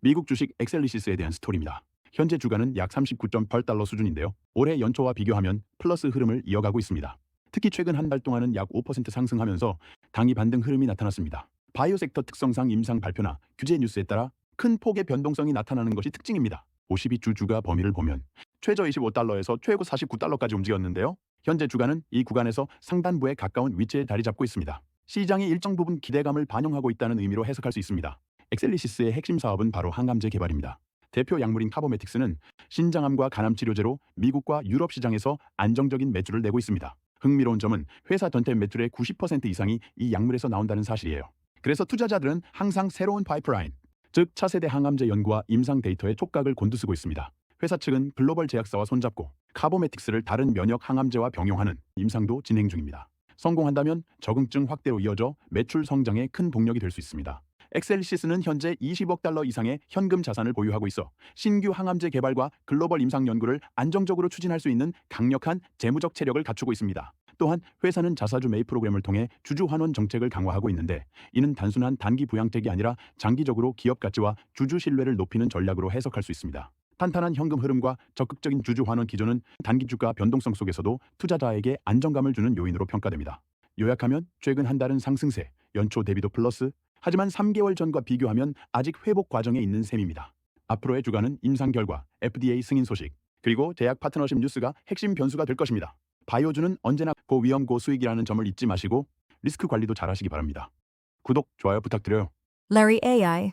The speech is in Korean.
미국 주식 엑셀리시스에 대한 스토리입니다. 현재 주가는 약 39.8달러 수준인데요. 올해 연초와 비교하면 플러스 흐름을 이어가고 있습니다. 특히 최근 한 달 동안은 약 5% 상승하면서 당이 반등 흐름이 나타났습니다. 바이오 섹터 특성상 임상 발표나 규제 뉴스에 따라 큰 폭의 변동성이 나타나는 것이 특징입니다. 52주 주가 범위를 보면 최저 25달러에서 최고 49달러까지 움직였는데요. 현재 주가는 이 구간에서 상단부에 가까운 위치에 자리 잡고 있습니다. 시장이 일정 부분 기대감을 반영하고 있다는 의미로 해석할 수 있습니다. 엑셀리시스의 핵심 사업은 바로 항암제 개발입니다. 대표 약물인 카보메틱스는 신장암과 간암 치료제로 미국과 유럽 시장에서 안정적인 매출을 내고 있습니다. 흥미로운 점은 회사 전체 매출의 90% 이상이 이 약물에서 나온다는 사실이에요. 그래서 투자자들은 항상 새로운 파이프라인, 즉 차세대 항암제 연구와 임상 데이터에 촉각을 곤두쓰고 있습니다. 회사 측은 글로벌 제약사와 손잡고 카보메틱스를 다른 면역 항암제와 병용하는 임상도 진행 중입니다. 성공한다면 적응증 확대로 이어져 매출 성장에 큰 동력이 될 수 있습니다. 엑셀시스는 현재 20억 달러 이상의 현금 자산을 보유하고 있어 신규 항암제 개발과 글로벌 임상 연구를 안정적으로 추진할 수 있는 강력한 재무적 체력을 갖추고 있습니다. 또한 회사는 자사주 매입 프로그램을 통해 주주 환원 정책을 강화하고 있는데 이는 단순한 단기 부양책이 아니라 장기적으로 기업 가치와 주주 신뢰를 높이는 전략으로 해석할 수 있습니다. 탄탄한 현금 흐름과 적극적인 주주 환원 기조는 단기 주가 변동성 속에서도 투자자에게 안정감을 주는 요인으로 평가됩니다. 요약하면 최근 한 달은 상승세, 연초 대비도 플러스, 하지만 3개월 전과 비교하면 아직 회복 과정에 있는 셈입니다. 앞으로의 주가는 임상 결과, FDA 승인 소식, 그리고 제약 파트너십 뉴스가 핵심 변수가 될 것입니다. 바이오주는 언제나 고위험 고수익이라는 점을 잊지 마시고 리스크 관리도 잘 하시기 바랍니다. 구독, 좋아요 부탁드려요. Larry AI.